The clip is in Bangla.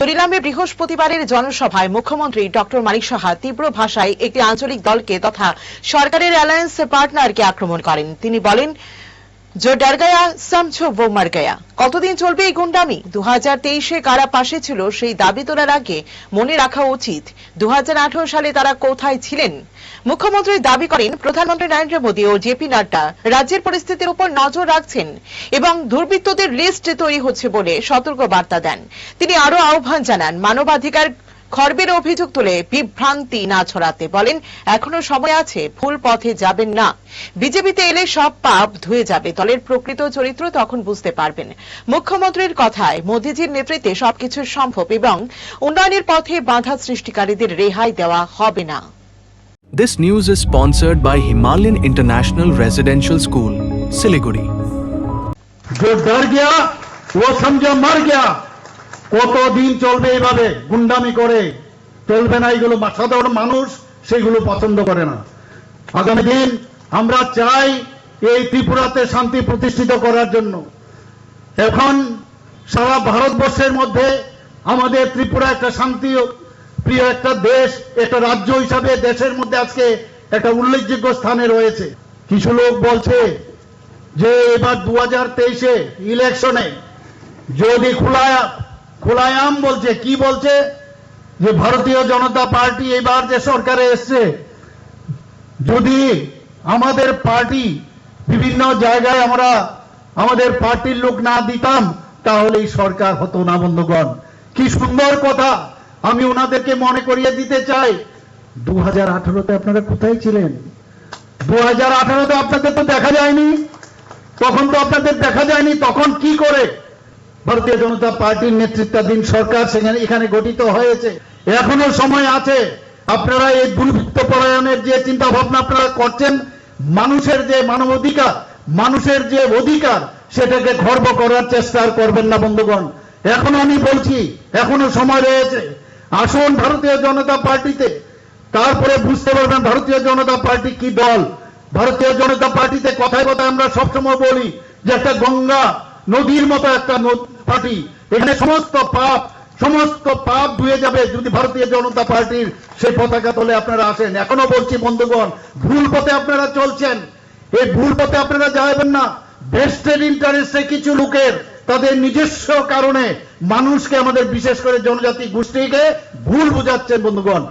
চরিলামে বৃহস্পতিবারের জনসভায় মুখ্যমন্ত্রী ডক্টর মানিক সাহা তীব্র ভাষায় একটি আঞ্চলিক দলকে তথা সরকারের অ্যালায়েন্স পার্টনারকে আক্রমণ করেন। তিনি বলেন জো ডর গয়া সমঝো वो মর গয়া কতদিন চলবে এই গুন্ডামি? দু হাজার তেইশে কারা পাশে ছিল, সেই দাবি তোলার আগে মনে রাখা উচিত দু সালে তারা কোথায় ছিলেন? মুখ্যমন্ত্রী দাবি করেন, প্রধানমন্ত্রী নরেন্দ্র মোদী ও জেপি নাড্ডা রাজ্যের পরিস্থিতির উপর নজর রাখছেন এবং দুর্বৃত্তদের লিস্ট তৈরি হচ্ছে বলে সতর্ক বার্তা দেন। তিনি আরও আহ্বান জানান, মানবাধিকার খর্বের অভিযোগ তুলে বিভ্রান্তি না ছড়াতে বলেন এখনো সময় আছে ভুল পথে যাবেন না বিজেপিতে এলে সব পাপ ধুয়ে যাবে দলের প্রকৃত চরিত্র তখন বুঝতে পারবেন মুখ্যমন্ত্রীর কথায় মোদীজির নেতৃত্বে সবকিছু সম্ভব এবং উন্নয়নের পথে বাধা সৃষ্টিকারীদের রেহাই দেওয়া হবে না This news is sponsored by Himalayan International Residential School, Siliguri. जो डर गया वो समझो मर गया কতদিন চলবে এইভাবে গুন্ডামি করে? চলবে না এগুলো সাধারণ মানুষ সেগুলো পছন্দ করে না। আগামী দিন আমরা চাই এই ত্রিপুরাতে শান্তি প্রতিষ্ঠিত করার জন্য। এখন সারা ভারতবর্ষের মধ্যে আমাদের ত্রিপুরা একটা শান্তি প্রিয় একটা দেশ, একটা রাজ্য হিসাবে দেশের মধ্যে আজকে একটা উল্লেখযোগ্য স্থানে রয়েছে। কিছু লোক বলছে যে এবার দু হাজার তেইশে ইলেকশনে যদি খোলায়া খোলায়াম বলছে, কি বলছে? যে ভারতীয় জনতা পার্টি এবার যে সরকারে এসছে, যদি আমাদের পার্টি বিভিন্ন জায়গায় আমরা আমাদের পার্টির লোক না দিতাম তাহলে এই সরকার হতো না, বন্ধুগণ। কি সুন্দর কথা। আমি ওনাদেরকে মনে করিয়ে দিতে চাই। দু হাজার আঠারোতে আপনারা কোথায় ছিলেন? দু হাজার আঠারোতে আপনাদের তো দেখা যায়নি। তখন তো আপনাদের দেখা যায়নি। তখন কি করে ভারতীয় জনতা পার্টির নেতৃত্বাধীন সরকার সেখানে এখানে গঠিত হয়েছে। এখনও সময় আছে। আপনারা এই দুর্বৃত্ত পরায়ণের যে চিন্তা ভাবনা আপনারা করছেন, মানুষের যে মানবাধিকার, মানুষের যে অধিকার, সেটাকে খর্ব করার চেষ্টা করবেন না বন্ধুগণ। এখনও আমি বলছি, এখনও সময় রয়েছে। আসুন ভারতীয় জনতা পার্টিতে। তারপরে বুঝতে পারবেন ভারতীয় জনতা পার্টি কি দল। ভারতীয় জনতা পার্টিতে কথায় কথায় আমরা সবসময় বলি যে একটা গঙ্গা নদীর মতো একটা নদ- পার্টি। এখানে সমস্ত পাপ সমস্ত পাপ ধুয়ে যাবে যদি ভারতীয় জনতা পার্টির সেই পতাকা তোলে আপনারা আসেন। এখনও বলছি, বন্ধুগণ, ভুল পথে আপনারা চলছেন। এই ভুল পথে আপনারা যাবেন না। ভেস্টেড ইন্টারেস্টে কিছু লোকের, তাদের নিজস্ব কারণে মানুষকে আমাদের বিশেষ করে জনজাতি গোষ্ঠীকে ভুল বুঝাচ্ছেন, বন্ধুগণ।